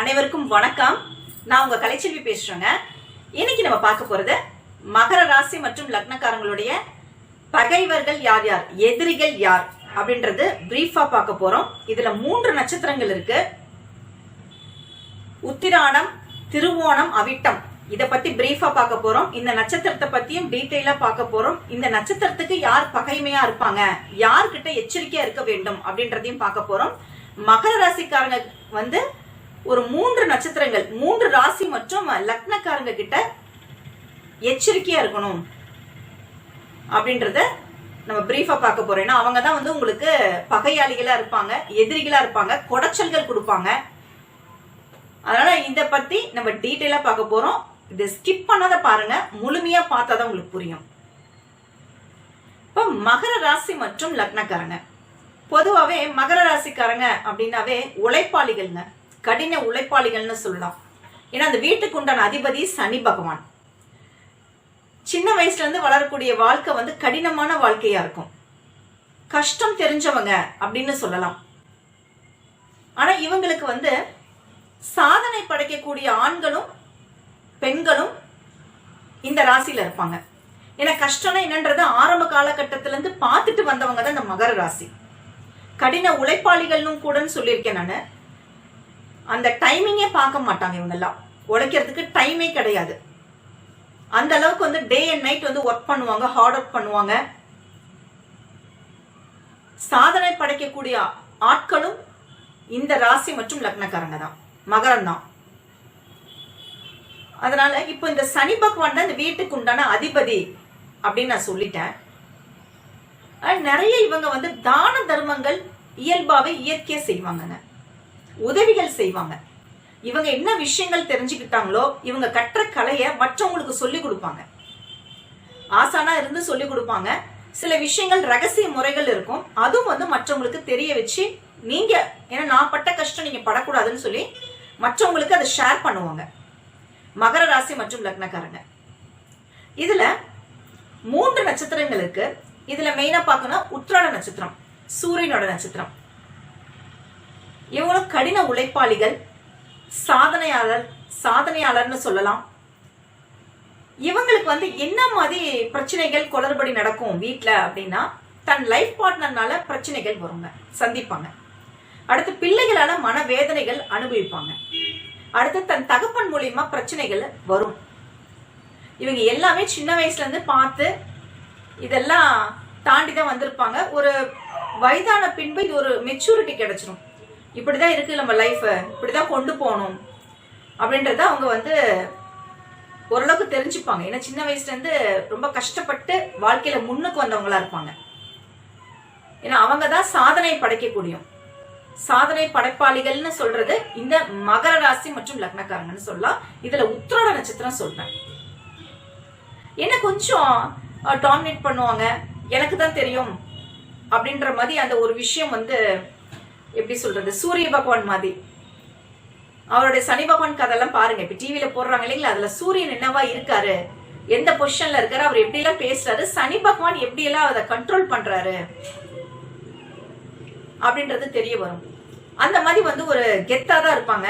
அனைவருக்கும் வணக்கம். நான் உங்க கலைச்செல்வி பேசுறேங்க. இன்னைக்கு நம்ம பார்க்க போறது மகர ராசி மற்றும் லக்னக்காரங்களுடைய பகைவர்கள் யார் யார்? எதிரிகள் யார்? அப்படின்றது பிரீஃபா பார்க்க போறோம். இதுல மூன்று நட்சத்திரங்கள் இருக்கு. உத்திராடம் திருவோணம் அவிட்டம். இத பத்தி பிரீஃபா பார்க்க போறோம். இந்த நட்சத்திரத்தை பத்தியும் டீட்டெயிலா பார்க்க போறோம். இந்த நட்சத்திரத்துக்கு யார் பகைமையா இருப்பாங்க? யார்கிட்ட எச்சரிக்கையா இருக்க வேண்டும் அப்படின்றதையும் பார்க்க போறோம். மகர ராசிக்காரங்க வந்து ஒரு மூன்று நட்சத்திரங்கள் மூன்று ராசி மற்றும் லக்னக்காரங்க கிட்ட எச்சரிக்கையா இருக்கணும் அப்படின்றத நம்ம பிரீஃபா பார்க்க போறோம். ஏன்னா அவங்க தான் வந்து உங்களுக்கு பகையாளிகளா இருப்பாங்க எதிரிகளா இருப்பாங்க கொடைச்சல்கள் கொடுப்பாங்க. அதனால இத பத்தி நம்ம டீட்டெயிலா பார்க்க போறோம். இதை ஸ்கிப் பண்ணாத பாருங்க. முழுமையா பார்த்தா தான் உங்களுக்கு புரியும். இப்போ மகர ராசி மற்றும் லக்னக்காரங்க. பொதுவாவே மகர ராசிக்காரங்க அப்படின்னாவே உழைப்பாளிகள்ங்க. கடின உழைப்பாளிகள்னு சொல்லலாம். ஏன்னா அந்த வீட்டுக்கு உண்டான அதிபதி சனி பகவான். சின்ன வயசுல இருந்து வளரக்கூடிய வாழ்க்கை வந்து கடினமான வாழ்க்கையா இருக்கும். கஷ்டம் தெரிஞ்சவங்க அப்படின்னு சொல்லலாம். ஆனா இவங்களுக்கு வந்து சாதனை படைக்கக்கூடிய ஆண்களும் பெண்களும் இந்த ராசியில இருப்பாங்க. ஏன்னா கஷ்டம்னா என்னன்றது ஆரம்ப காலகட்டத்தில இருந்து பார்த்துட்டு வந்தவங்க தான் இந்த மகர ராசி. கடின உழைப்பாளிகள்னு கூடன்னு சொல்லியிருக்கேன் நான். அந்த டைமிங்கே பார்க்க மாட்டாங்க இவங்கெல்லாம். உழைக்கிறதுக்கு டைமே கிடையாது. அந்த அளவுக்கு வந்து டே அண்ட் நைட் வந்து ஒர்க் பண்ணுவாங்க ஹார்ட் ஒர்க் பண்ணுவாங்க. சாதனை படைக்கக்கூடிய ஆட்களும் இந்த ராசி மற்றும் லக்னக்காரங்க தான். மகரம் தான். அதனால இப்போ இந்த சனி பகவான் தான் இந்த வீட்டுக்கு உண்டான அதிபதி அப்படின்னு நான் சொல்லிட்டேன். நிறைய இவங்க வந்து தான தர்மங்கள் இயல்பாவே இயற்கையா செய்வாங்கங்க. உதவிகள் செய்வாங்க. இவங்க என்ன விஷயங்கள் தெரிஞ்சுக்கிட்டாங்களோ இவங்க கற்ற கலைய மற்றவங்களுக்கு சொல்லி கொடுப்பாங்க. ஆசானா இருந்து சொல்லி கொடுப்பாங்க. சில விஷயங்கள் ரகசிய முறைகள் இருக்கும். அதுவும் வந்து மற்றவங்களுக்கு தெரிய வச்சு நீங்க ஏன்னா நான் பட்ட கஷ்டம் நீங்க படக்கூடாதுன்னு சொல்லி மற்றவங்களுக்கு அதை ஷேர் பண்ணுவாங்க. மகர ராசி மற்றும் லக்னக்காரங்க. இதுல மூன்று நட்சத்திரங்களுக்கு இதுல மெயினா பார்க்கணும் உத்திராட நட்சத்திரம் சூரியனோட நட்சத்திரம். இவங்களும் கடின உழைப்பாளிகள் சாதனையாளர் சாதனையாளர்னு சொல்லலாம். இவங்களுக்கு வந்து என்ன மாதிரி பிரச்சனைகள் குளறுபடி நடக்கும் வீட்டில் அப்படின்னா தன் லைஃப் பார்ட்னர்னால பிரச்சனைகள் வருங்க சந்திப்பாங்க. அடுத்து பிள்ளைகளால மனவேதனைகள் அனுபவிப்பாங்க. அடுத்து தன் தகப்பன் மூலியமா பிரச்சனைகள் வரும். இவங்க எல்லாமே சின்ன வயசுல இருந்து பார்த்து இதெல்லாம் தாண்டி தான் வந்திருப்பாங்க. ஒரு வயதான பின்பு இது ஒரு மெச்சூரிட்டி கிடைச்சிரும். இப்படிதான் இருக்கு நம்ம லைஃப் இப்படிதான் கொண்டு போகணும். அப்படின்றத அவங்க வந்து ஓரளவுக்கு தெரிஞ்சுப்பாங்க. ஏன்னா சின்ன வயசுல இருந்து ரொம்ப கஷ்டப்பட்டு வாழ்க்கையில முன்னுக்கு வந்தவங்களா இருப்பாங்க. ஏன்னா அவங்க தான் சாதனை படைக்கக்கூடியும் சாதனை படைப்பாளிகள்னு சொல்றது இந்த மகர ராசி மற்றும் லக்னக்காரங்கன்னு சொல்லலாம். இதுல உத்திரோட நட்சத்திரம் சொல்றேன். என்ன கொஞ்சம் டாமினேட் பண்ணுவாங்க. எனக்கு தான் தெரியும். அப்படின்ற மாதிரி அந்த ஒரு விஷயம் வந்து எப்படி சொல்றது சூரிய பகவான் மாதிரி. அவருடைய சனி பகவான் கதையெல்லாம் பாருங்க. இப்ப டிவியில போடுறாங்க இல்லைங்களா? அதுல சூரியன் என்னவா இருக்காரு? எந்த பொசிஷன்ல இருக்காரு? அவர் எப்படி எல்லாம் பேசுறாரு? சனி பகவான் எப்படி எல்லாம் அதை கண்ட்ரோல் பண்றாரு? அப்படின்றது தெரிய வரும். அந்த மாதிரி வந்து ஒரு கெத்தா தான் இருப்பாங்க.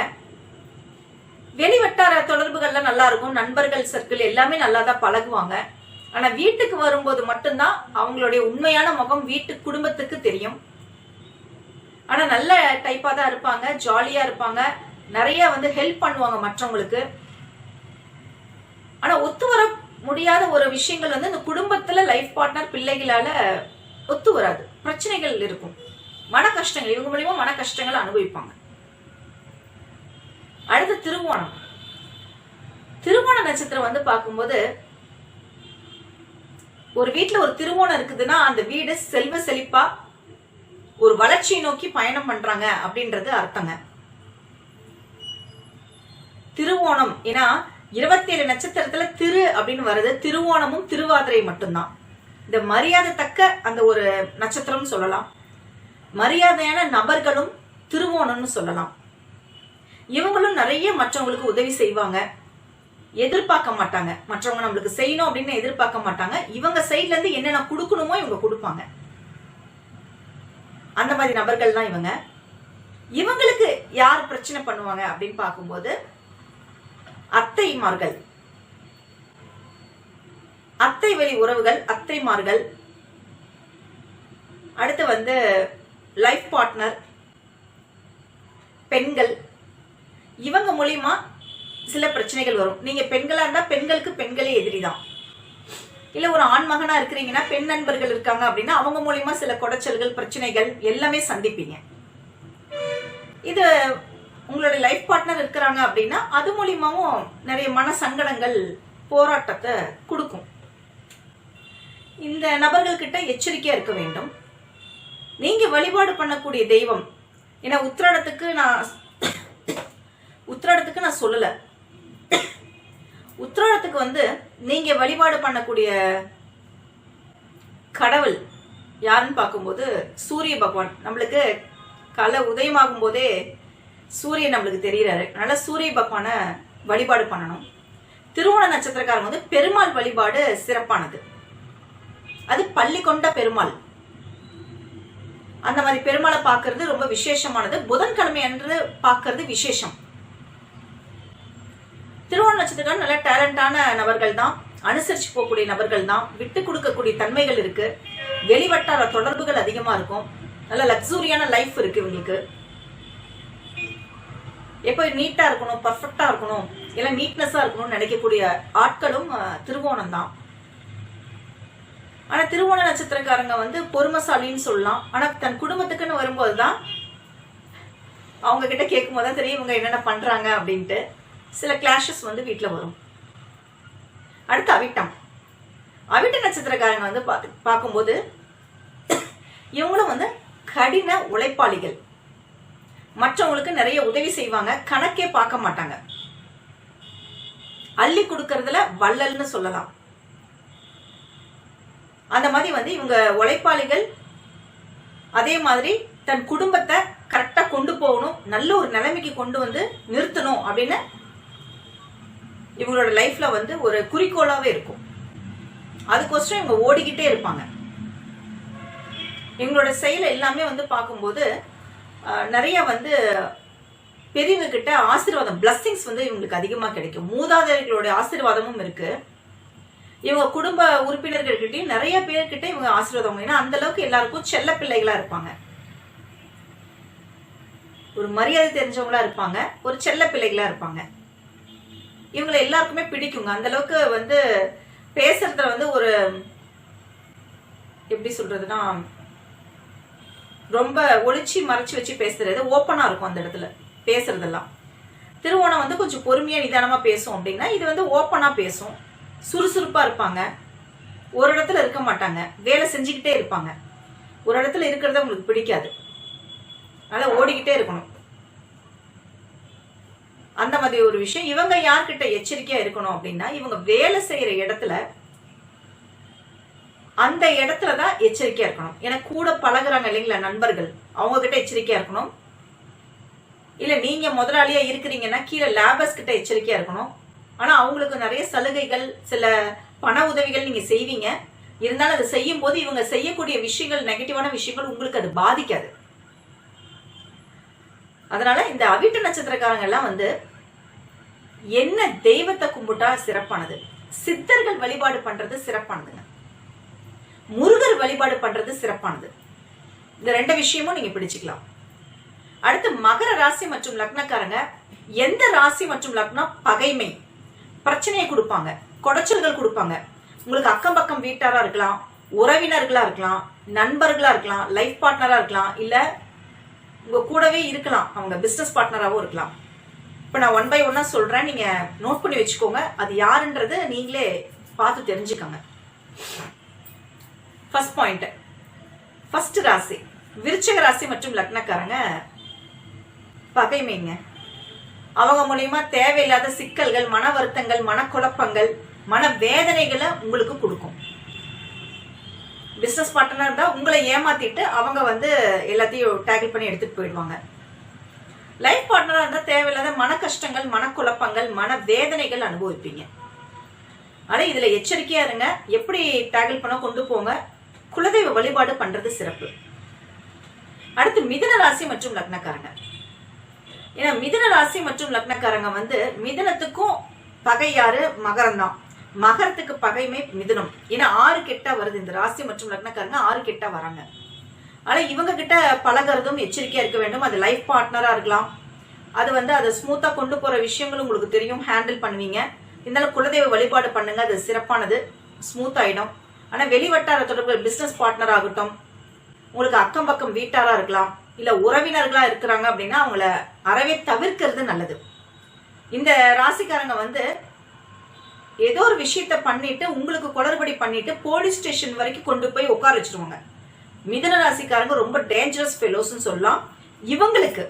வெளிவட்டார தொடர்புகள்லாம் நல்லா இருக்கும். நண்பர்கள் சர்க்கிள் எல்லாமே நல்லா தான் பழகுவாங்க. ஆனா வீட்டுக்கு வரும்போது மட்டும்தான் அவங்களுடைய உண்மையான முகம் வீட்டு குடும்பத்துக்கு தெரியும். ஆனா நல்ல டைப்பா தான் இருப்பாங்க ஜாலியா இருப்பாங்க. நிறைய வந்து ஹெல்ப் பண்ணுவாங்க மற்றவங்களுக்கு. ஆனா ஒத்து வர முடியாத ஒரு விஷயங்கள் வந்து இந்த குடும்பத்துல லைஃப் பார்ட்னர் பிள்ளைகளால ஒத்து வராது. பிரச்சனைகள் இருக்கும். மன கஷ்டங்கள் இவங்க மூலியமா மன கஷ்டங்கள் அனுபவிப்பாங்க. அடுத்து திருவோணம் திருவோண நட்சத்திரம் வந்து பார்க்கும்போது ஒரு வீட்டுல ஒரு திருவோணம் இருக்குதுன்னா அந்த வீடு செல்வ செழிப்பா ஒரு வளர்ச்சியை நோக்கி பயணம் பண்றாங்க அப்படின்றது அர்த்தங்க. திருவோணம். ஏன்னா இருபத்தி ஏழு நட்சத்திரத்துல திரு அப்படின்னு வருது. திருவோணமும் திருவாதிரை மட்டும்தான். இந்த மரியாதை தக்க அந்த ஒரு நட்சத்திரம் சொல்லலாம். மரியாதையான நபர்களும் திருவோணம்னு சொல்லலாம். இவங்களும் நிறைய மற்றவங்களுக்கு உதவி செய்வாங்க. எதிர்பார்க்க மாட்டாங்க. மற்றவங்க நம்மளுக்கு செய்யணும் அப்படின்னு எதிர்பார்க்க மாட்டாங்க. இவங்க சைட்ல இருந்து என்னென்ன கொடுக்கணுமோ இவங்க கொடுப்பாங்க. அந்த மாதிரி நபர்கள் தான் இவங்க. இவங்களுக்கு யார் பிரச்சனை பண்ணுவாங்க அப்படின்னு பார்க்கும்போது அத்தைமார்கள். அத்தை வழி உறவுகள் அத்தைமார்கள். அடுத்து வந்து லைஃப் பார்ட்னர் பெண்கள். இவங்க மூலியமா சில பிரச்சனைகள் வரும். நீங்க பெண்களா இருந்தா பெண்களுக்கு பெண்களே எதிரி தான் இல்ல ஒரு ஆண் மகனா இருக்கிறீங்கன்னா பெண் நண்பர்கள் இருக்காங்க அப்படின்னா அவங்க மூலியமா சில குடைச்சல்கள் பிரச்சனைகள் எல்லாமே சந்திப்பீங்க. இது உங்களோட லைஃப் பார்ட்னர் இருக்கிறாங்க அப்படின்னா அது மூலியமாவும் நிறைய மன சங்கடங்கள் போராட்டத்தை கொடுக்கும். இந்த நபர்கள் கிட்ட எச்சரிக்கையா இருக்க வேண்டும். நீங்க வழிபாடு பண்ணக்கூடிய தெய்வம். ஏன்னா உத்திராடத்துக்கு நான் உத்திராடத்துக்கு நான் சொல்லல. உத்திராடத்துக்கு வந்து நீங்க வழிபாடு பண்ணக்கூடிய கடவுள் யாருன்னு பார்க்கும்போது சூரிய பகவான். நம்மளுக்கு காலை உதயமாகும் போதே சூரியன் நம்மளுக்கு தெரிகிறாரு அதனால சூரிய பகவானை வழிபாடு பண்ணணும். திருவோண நட்சத்திரக்காரங்க வந்து பெருமாள் வழிபாடு சிறப்பானது. அது பள்ளி கொண்ட பெருமாள். அந்த மாதிரி பெருமாளை பார்க்கறது ரொம்ப விசேஷமானது. புதன்கிழமை என்று பார்க்கறது விசேஷம். திருவோண நட்சத்திரம் நல்ல டேலண்டான நபர்கள் தான். அனுசரிச்சு போகக்கூடிய நபர்கள் தான். விட்டு கொடுக்கக்கூடிய தன்மைகள் இருக்கு. வெளிவட்டார தொடர்புகள் அதிகமா இருக்கும். நல்ல லக்ஸூரியான லைஃப் இருக்கு இவங்களுக்கு. எப்போ நீட்டா இருக்கணும் பர்ஃபெக்டா இருக்கணும் இல்லை நீட்னஸா இருக்கணும்னு நினைக்கக்கூடிய ஆட்களும் திருவோணம் தான். ஆனா திருவோண நட்சத்திரக்காரங்க வந்து பொறுமைசாலின்னு சொல்லலாம். ஆனா தன் குடும்பத்துக்குன்னு வரும்போது தான் அவங்க கிட்ட கேட்கும் போது தான் தெரியும் இவங்க என்னென்ன பண்றாங்க அப்படின்ட்டு. சில கிளாஷஸ் வந்து வீட்டில் வரும். அடுத்து அவிட்டம். அவிட்ட நட்சத்திரக்காரங்க வந்து பார்த்து பார்க்கும்போது இவங்களும் வந்து கடின உழைப்பாளிகள். மற்றவங்களுக்கு நிறைய உதவி செய்வாங்க கணக்கே பார்க்க மாட்டாங்க. அள்ளி கொடுக்கறதுல வள்ளல்னு சொல்லலாம். அந்த மாதிரி வந்து இவங்க உழைப்பாளிகள் அதே மாதிரி தன் குடும்பத்தை கரெக்டா கொண்டு போகணும் நல்ல ஒரு நிலைமைக்கு கொண்டு வந்து நிறுத்தணும் அப்படின்னு இவங்களோட லைஃப்ல வந்து ஒரு குறிக்கோளாவே இருக்கும். அதுக்கோசரம் இவங்க ஓடிக்கிட்டே இருப்பாங்க. இவங்களோட செயல் எல்லாமே வந்து பார்க்கும்போது நிறைய வந்து பெரியவங்க கிட்ட ஆசீர்வாதம் பிளஸ்ஸிங்ஸ் வந்து இவங்களுக்கு அதிகமாக கிடைக்கும். மூதாதையர்களோட ஆசீர்வாதமும் இருக்கு. இவங்க குடும்ப உறுப்பினர்கள்கிட்டயும் நிறைய பேர்கிட்ட இவங்க ஆசீர்வாதம் ஏன்னா அந்த அளவுக்கு எல்லாருக்கும் செல்ல பிள்ளைகளா இருப்பாங்க. ஒரு மரியாதை தெரிஞ்சவங்களா இருப்பாங்க. ஒரு செல்ல பிள்ளைகளா இருப்பாங்க. இவங்களை எல்லாருக்குமே பிடிக்குங்க. அந்த அளவுக்கு வந்து பேசுறதுல வந்து ஒரு எப்படி சொல்றதுன்னா ரொம்ப ஒளிச்சு மறைச்சு வச்சு பேசுறது ஓப்பனா இருக்கும் அந்த இடத்துல பேசுறதெல்லாம். திருவோணம் வந்து கொஞ்சம் பொறுமையா நிதானமா பேசும் அப்படின்னா இது வந்து ஓப்பனா பேசும். சுறுசுறுப்பா இருப்பாங்க. ஒரு இடத்துல இருக்க மாட்டாங்க. வேலை செஞ்சுக்கிட்டே இருப்பாங்க. ஒரு இடத்துல இருக்கிறது உங்களுக்கு பிடிக்காது. அதனால ஓடிக்கிட்டே இருக்கணும். அந்த மாதிரி ஒரு விஷயம். இவங்க யார்கிட்ட எச்சரிக்கையா இருக்கணும் அப்படின்னா இவங்க வேலை செய்யற இடத்துல அந்த இடத்துல தான் எச்சரிக்கையா இருக்கணும். ஏன்னா கூட பழகுறாங்க இல்லைங்களா நண்பர்கள். அவங்க கிட்ட எச்சரிக்கையா இருக்கணும். இல்ல நீங்க முதலாளியா இருக்கிறீங்கன்னா கீழே லேபர்ஸ் கிட்ட எச்சரிக்கையா இருக்கணும். ஆனா அவங்களுக்கு நிறைய சலுகைகள் சில பண உதவிகள் நீங்க செய்வீங்க. இருந்தாலும் அதை செய்யும் போது இவங்க செய்யக்கூடிய விஷயங்கள் நெகட்டிவான விஷயங்கள் உங்களுக்கு அது பாதிக்காது. அதனால இந்த அவிட்ட நட்சத்திரக்காரங்க எல்லாம் வந்து என்ன தெய்வத்தை கும்பிட்டா சிறப்பானது? சித்தர்கள் வழிபாடு பண்றது சிறப்பானதுங்க முருகர் வழிபாடு பண்றது சிறப்பானது. இந்த ரெண்டு விஷயமும் நீங்க பிடிச்சுக்கலாம். அடுத்து மகர ராசி மற்றும் லக்னக்காரங்க எந்த ராசி மற்றும் லக்னம் பகைமை? பிரச்சனையை கொடுப்பாங்க குடைச்சல்கள் கொடுப்பாங்க. உங்களுக்கு அக்கம் பக்கம் வீட்டாரா இருக்கலாம் உறவினர்களா இருக்கலாம் நண்பர்களா இருக்கலாம் லைஃப் பார்ட்னரா இருக்கலாம் இல்ல உங்க கூடவே இருக்கலாம் அவங்க பிசினஸ் பார்ட்னராகவும் இருக்கலாம். இப்போ நான் ஒன் பை ஒன்னா சொல்றேன். நீங்க நோட் பண்ணி வச்சுக்கோங்க. அது யாருன்றது நீங்களே பார்த்து தெரிஞ்சுக்கோங்க. ஃபர்ஸ்ட் பாயிண்ட் ஃபர்ஸ்ட் ராசி. விருச்சக ராசி மற்றும் லக்னக்காரங்க பகைமைங்க அவங்க மூலியமா தேவையில்லாத சிக்கல்கள் மன வருத்தங்கள் மனக்குழப்பங்கள் மன வேதனைகளை உங்களுக்கு கொடுக்கும். பிசினஸ் பார்ட்னர் தான் உங்களை ஏமாத்திட்டு அவங்க வந்து எல்லாத்தையும் டேக்கிள் பண்ணி எடுத்துட்டு போயிடுவாங்க. லைஃப் பார்ட்னராக இருந்தால் தேவையில்லாத மன கஷ்டங்கள் மனக்குழப்பங்கள் மன வேதனைகள் அனுபவிப்பீங்க. ஆனா இதுல எச்சரிக்கையா இருங்க. எப்படி டேக்கிள் பண்ண கொண்டு போங்க. குலதெய்வ வழிபாடு பண்றது சிறப்பு. அடுத்து மிதன ராசி மற்றும் லக்னக்காரங்க. ஏன்னா மிதன ராசி மற்றும் லக்னக்காரங்க வந்து மிதுனத்துக்கும் பகை யாரு? மகரம் தான். மகரத்துக்கு பகைமை மிதுனம். ஏன்னா ஆறு கெட்டா வருது. இந்த ராசி மற்றும் லக்னக்காரங்க ஆறு கெட்டா வராங்க. ஆனால் இவங்க கிட்ட பழகுறதும் எச்சரிக்கையாக இருக்க வேண்டும். அது லைஃப் பார்ட்னராக இருக்கலாம். அது வந்து அதை ஸ்மூத்தாக கொண்டு போகிற விஷயங்களும் உங்களுக்கு தெரியும். ஹேண்டில் பண்ணுவீங்க. இருந்தாலும் குலதெய்வ வழிபாடு பண்ணுங்க. அது சிறப்பானது. ஸ்மூத் ஆகிடும் ஆனால் வெளிவட்டார தொடர்பு பிஸ்னஸ் பார்ட்னர் ஆகட்டும். உங்களுக்கு அக்கம் பக்கம் வீட்டாராக இருக்கலாம். இல்லை உறவினர்களாக இருக்கிறாங்க அப்படின்னா அவங்கள அறவே தவிர்க்கிறது நல்லது. இந்த ராசிக்காரங்க வந்து ஏதோ ஒரு விஷயத்த பண்ணிட்டு உங்களுக்கு குளறுபடி பண்ணிட்டு போலீஸ் ஸ்டேஷன் வரைக்கும் கொண்டு போய் உட்கார வச்சிருவாங்க. மிதன ராசிக்காரங்க ரொம்ப டேஞ்சரஸ் ஃபெலோஸ்னு சொல்லலாம். இவங்களுக்கு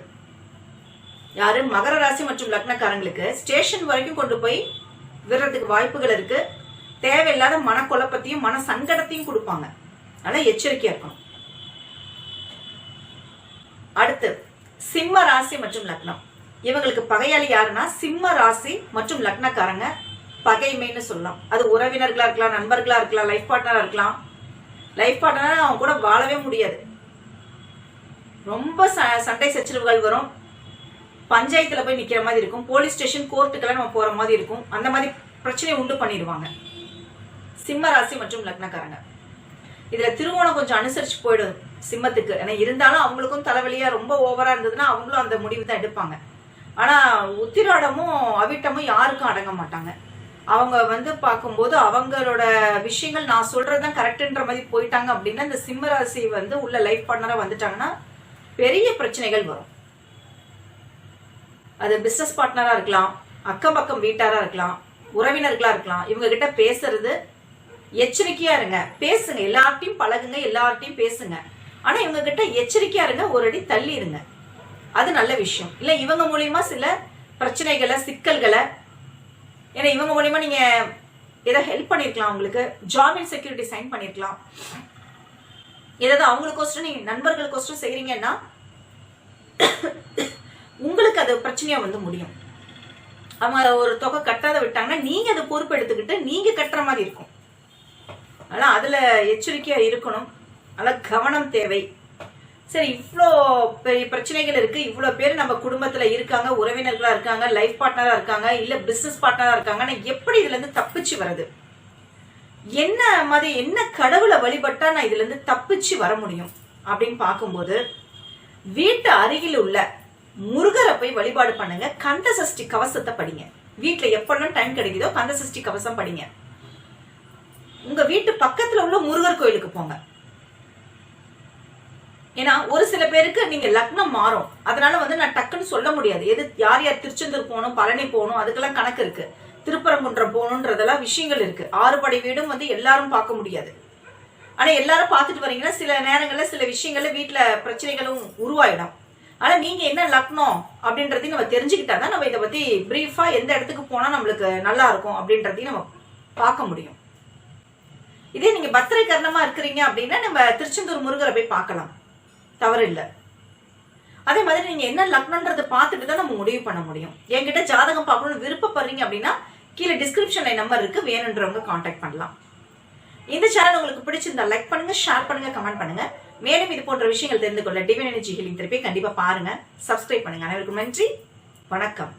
யாரு? மகர ராசி மற்றும் லக்னக்காரங்களுக்கு ஸ்டேஷன் வரைக்கும் கொண்டு போய் விடுறதுக்கு வாய்ப்புகள் இருக்கு. தேவையில்லாத மனக்குழப்பத்தையும் மன சங்கடத்தையும் கொடுப்பாங்க. அதனால எச்சரிக்கையா இருக்கணும். அடுத்து சிம்ம ராசி மற்றும் லக்னம். இவங்களுக்கு பகையாளி யாருன்னா சிம்ம ராசி மற்றும் லக்னக்காரங்க. பகைமைன்னு சொல்லலாம். அது உறவினர்களா இருக்கலாம் நண்பர்களா இருக்கலாம் லைஃப் பார்ட்னரா இருக்கலாம். லைஃப் பார்ட்னர் அவங்க கூட வாழவே முடியாது. ரொம்ப ச- சண்டை சச்சரவுகள் வரும். பஞ்சாயத்தில் போய் நிற்கிற மாதிரி இருக்கும். போலீஸ் ஸ்டேஷன் கோர்ட்டுக்கெல்லாம் நம்ம போகிற மாதிரி இருக்கும். அந்த மாதிரி பிரச்சனையை உண்டு பண்ணிடுவாங்க. சிம்ம ராசி மற்றும் லக்னக்காரங்க. இதில் திருவோணம் கொஞ்சம் அனுசரித்து போயிடும் சிம்மத்துக்கு. ஏன்னா இருந்தாலும் அவங்களுக்கும் தலைவலியாக ரொம்ப ஓவராக இருந்ததுன்னா அவங்களும் அந்த முடிவு தான் எடுப்பாங்க. ஆனால் உத்திராடமும் அவிட்டமும் யாருக்கும் அடங்க மாட்டாங்க. அவங்க வந்து பார்க்கும்போது அவங்களோட விஷயங்கள் நான் சொல்றதுதான் கரெக்டுன்ற மாதிரி போயிட்டாங்க அப்படின்னா இந்த சிம்மராசி வந்து உள்ள லைஃப் பார்ட்னரா வந்துட்டாங்கன்னா பெரிய பிரச்சனைகள் வரும். அது பிசினஸ் பார்ட்னரா இருக்கலாம் அக்கம் பக்கம் வீட்டாரா இருக்கலாம் உறவினர்களா இருக்கலாம் இவங்க கிட்ட பேசுறது எச்சரிக்கையா இருங்க. பேசுங்க எல்லார்ட்டையும் பழகுங்க எல்லார்ட்டையும் பேசுங்க. ஆனா இவங்க கிட்ட எச்சரிக்கையா இருங்க ஒரு அடி தள்ளி இருங்க அது நல்ல விஷயம். இல்ல இவங்க மூலியமா சில பிரச்சனைகளை சிக்கல்களை ஏன்னா இவங்க மூலியமா நீங்க ஏதோ ஹெல்ப் பண்ணிருக்கலாம் உங்களுக்கு. ஜாமீன் செக்யூரிட்டி சைன் பண்ணிருக்கலாம். ஏதாவது அவங்களுக்கோசரம் நீங்க நண்பர்களுக்கோசரம் செய்கிறீங்கன்னா உங்களுக்கு அது பிரச்சனையா வந்து முடியும். அவங்க ஒரு தொகை கட்டாத விட்டாங்கன்னா நீங்க அதை பொறுப்பு எடுத்துக்கிட்டு நீங்க கட்டுற மாதிரி இருக்கும். ஆனா அதுல எச்சரிக்கையா இருக்கணும். அதனால கவனம் தேவை. சரி இவ்வளோ பெரிய பிரச்சனைகள் இருக்குது இவ்வளோ பேர் நம்ம குடும்பத்தில் இருக்காங்க உறவினர்களாக இருக்காங்க லைஃப் பார்ட்னராக இருக்காங்க இல்லை பிஸ்னஸ் பார்ட்னராக இருக்காங்க எப்படி இதுலேருந்து தப்பிச்சு வருது என்ன மாதிரி என்ன கடவுளை வழிபட்டா நான் இதுலேருந்து தப்பிச்சு வர முடியும்? அப்படின்னு பார்க்கும்போது வீட்டு அருகில் உள்ள முருகரை போய் வழிபாடு பண்ணுங்க. கந்த சஷ்டி கவசத்தை படிங்க. வீட்டில் எப்பெல்லாம் டைம் கிடைக்குதோ கந்த சஷ்டி கவசம் படிங்க. உங்க வீட்டு பக்கத்துல உள்ள முருகர் கோயிலுக்கு போங்க. ஏன்னா ஒரு சில பேருக்கு நீங்க லக்னம் மாறும். அதனால வந்து நான் டக்குன்னு சொல்ல முடியாது. எது யார் யார் திருச்செந்தூர் போகணும் பழனி போகணும் அதுக்கெல்லாம் கணக்கு இருக்கு. திருப்பரங்குன்றம் போகணுன்றதெல்லாம் விஷயங்கள் இருக்கு. ஆறுபடை வீடும் வந்து எல்லாரும் பார்க்க முடியாது. ஆனா எல்லாரும் பார்த்துட்டு வரீங்கன்னா சில நேரங்கள்ல சில விஷயங்கள்ல வீட்டுல பிரச்சனைகளும் உருவாயிடும். ஆனா நீங்க என்ன லக்னம் அப்படின்றதையும் நம்ம தெரிஞ்சுக்கிட்டாதான் நம்ம இதை பத்தி பிரீஃபா எந்த இடத்துக்கு போனா நம்மளுக்கு நல்லா இருக்கும் அப்படின்றதையும் நம்ம பார்க்க முடியும். இதே நீங்க பத்திரை கர்ணமா இருக்கிறீங்க அப்படின்னா நம்ம திருச்செந்தூர் முருகரை போய் பார்க்கலாம். தவறு இல்லை அதே மாதிரி நீங்க என்ன லக்னன்றதை பார்த்துட்டு தான் நம்ம முடிவு பண்ண முடியும். என்கிட்ட ஜாதகம் பார்க்கணும்னு விருப்பப்படுறீங்க அப்படின்னா கீழே டிஸ்கிரிப்ஷன்ல நம்பர் இருக்கு. வேணுன்றவங்க காண்டாக்ட் பண்ணலாம். இந்த சேனல் உங்களுக்கு பிடிச்சிருந்தா லைக் பண்ணுங்க ஷேர் பண்ணுங்க கமெண்ட் பண்ணுங்க. மேலும் இது போன்ற விஷயங்கள் தெரிந்து கொள்ள டிவைன் எனர்ஜி ஹீலிங் திருப்பி கண்டிப்பா பாருங்க. சப்ஸ்கிரைப் பண்ணுங்க. அனைவருக்கும் நன்றி. வணக்கம்.